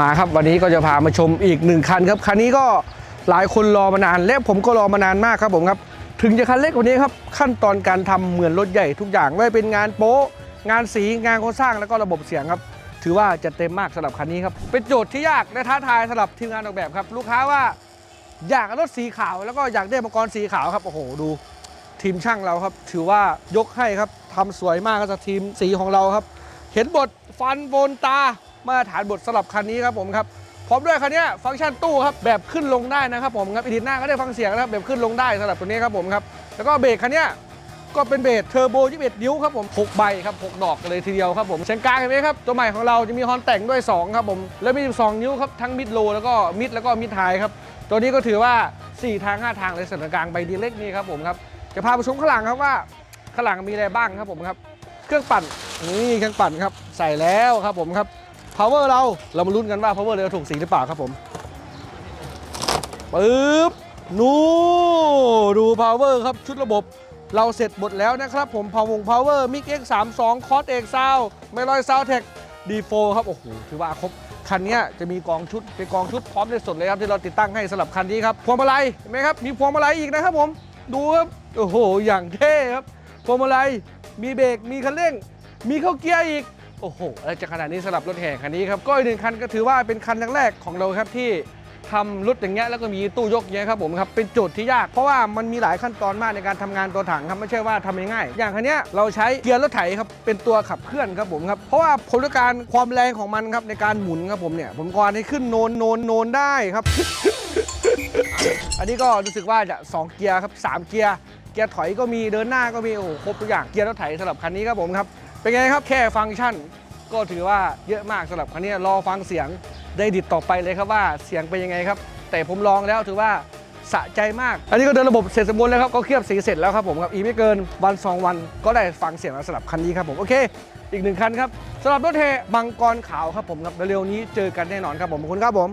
มาครับวันนี้ก็จะพามาชมอีกหนึ่งคันครับคันนี้ก็หลายคนรอมานานและผมก็รอมานานมากครับผมครับ ถึงจะคันเล็กกว่านี้ครับขั้นตอนการทำเหมือนรถใหญ่ทุกอย่างไม่ว่าเป็นงานโป๊ะงานสีงานโครงสร้างแล้วก็ระบบเสียงครับ ถือว่าจะเต็มมากสำหรับคันนี้ครับเป็นโจทย์ที่ยากและท้าทายสำหรับทีมงานออกแบบครับลูกค้าว่าอยากรถสีขาวแล้วก็อยากได้มังกรณ์สีขาวครับโอ้โหดูทีมช่างเราครับ ถือว่ายกให้ครับทำสวยมากครับทีมสีของเราครับ เห็นบทฟันโบนตา มาตรฐานบทสลับคันนี้ครับผมครับพร้อมด้วยคันนี้ฟังก์ชันตู้ครับแบบขึ้นลงได้นะครับผมครับอีดิทหน้าก็ได้ฟังเสียงนะครับแบบขึ้นลงได้สำหรับตัวนี้ครับผมครับแล้วก็เบรกคันนี้ก็เป็นเบรกเทอร์โบ 21 นิ้วครับผม 6 ใบครับ 6 ดอกเลยทีเดียวครับผมเชียงกลางเห็นไหมครับ ตัวใหม่ของเราจะมีฮอนแต่งด้วย 2 ครับผม แล้วมี 12 นิ้วครับ ทั้งมิดโลแล้วก็มิดแล้วก็มิดไฮครับ ตัวนี้ก็ถือว่า 4 ทาง 5 ทางเลยส่วนกลางใบดีเล็กนี่ครับผมครับ จะพาไปชมข้างหลังครับว่าข้างหลังมีอะไรบ้างครับผมครับ เครื่องปั่นนี่เครื่องปั่นครับ ใส่แล้วครับผมครับ power เรา เรามาลุ้นกันว่า power เราจะถูกสีหรือเปล่าครับผมปึ๊บนู่ดู power ครับชุดระบบ เราเสร็จหมดแล้วนะครับผมพาวง power mic x 3 2 cos x sound ไม่ลอย sound tech d4 ครับโอ้โหถือว่าครบคันนี้จะมีกองชุดเป็นกองชุดพร้อมในสดเลยครับที่เราติดตั้งให้สำหรับคันนี้ครับพวงมาลัยเห็นไหมครับมีพวงมาลัยอีกนะครับผมดูครับโอ้โหอย่างเท่ครับพวงมาลัยมีเบรกมีคันเร่ง มีเข้าเกียร์อีก โอ้โหอะไรจะขนาดนี้สำหรับรถแห่คันนี้ครับก็อีกหนึ่งคันก็ถือว่าเป็นคันแรกของเราครับที่ทำรถอย่างเงี้ยแล้วก็มีตู้ยกเงี้ยครับผมครับเป็นโจทย์ที่ยากเพราะว่ามันมีหลายขั้นตอนมากในการทำงานตัวถังครับไม่ใช่ว่าทำง่ายๆอย่างคันเนี้ยเราใช้เกียร์รถไถครับเป็นตัวขับเคลื่อนครับผมครับเพราะว่าผลการความแรงของมันครับในการหมุนครับผมเนี่ยผมกวานให้ขึ้นโนนโนนโนนได้ครับ อันนี้ก็รู้สึกว่าจะ 2 เกียร์ครับ3เกียร์เกียร์ถอยก็มีเดินหน้าก็มีโอ้โหครบทุกอย่างเกียร์รถไถสำหรับคันนี้ครับผมครับ เป็นไงครับแค่ฟังก์ชันก็ถือว่าเยอะมากสำหรับคันนี้รอฟังเสียงได้ดิดต่อไปเลยครับว่าเสียงเป็นยังไงครับ แต่ผมลองแล้วถือว่าสะใจมาก อันนี้ก็เดินระบบเสร็จสมบูรณ์แล้วครับ ก็เคลือบสีเสร็จแล้วครับผมครับ อีกไม่เกินวันสองวันก็ได้ฟังเสียงสำหรับคันนี้ครับผม โอเค อีกหนึ่งคันครับสำหรับรถเทมังกรขาวครับผมครับเร็วๆนี้เจอกันแน่นอนครับผมขอบคุณครับผม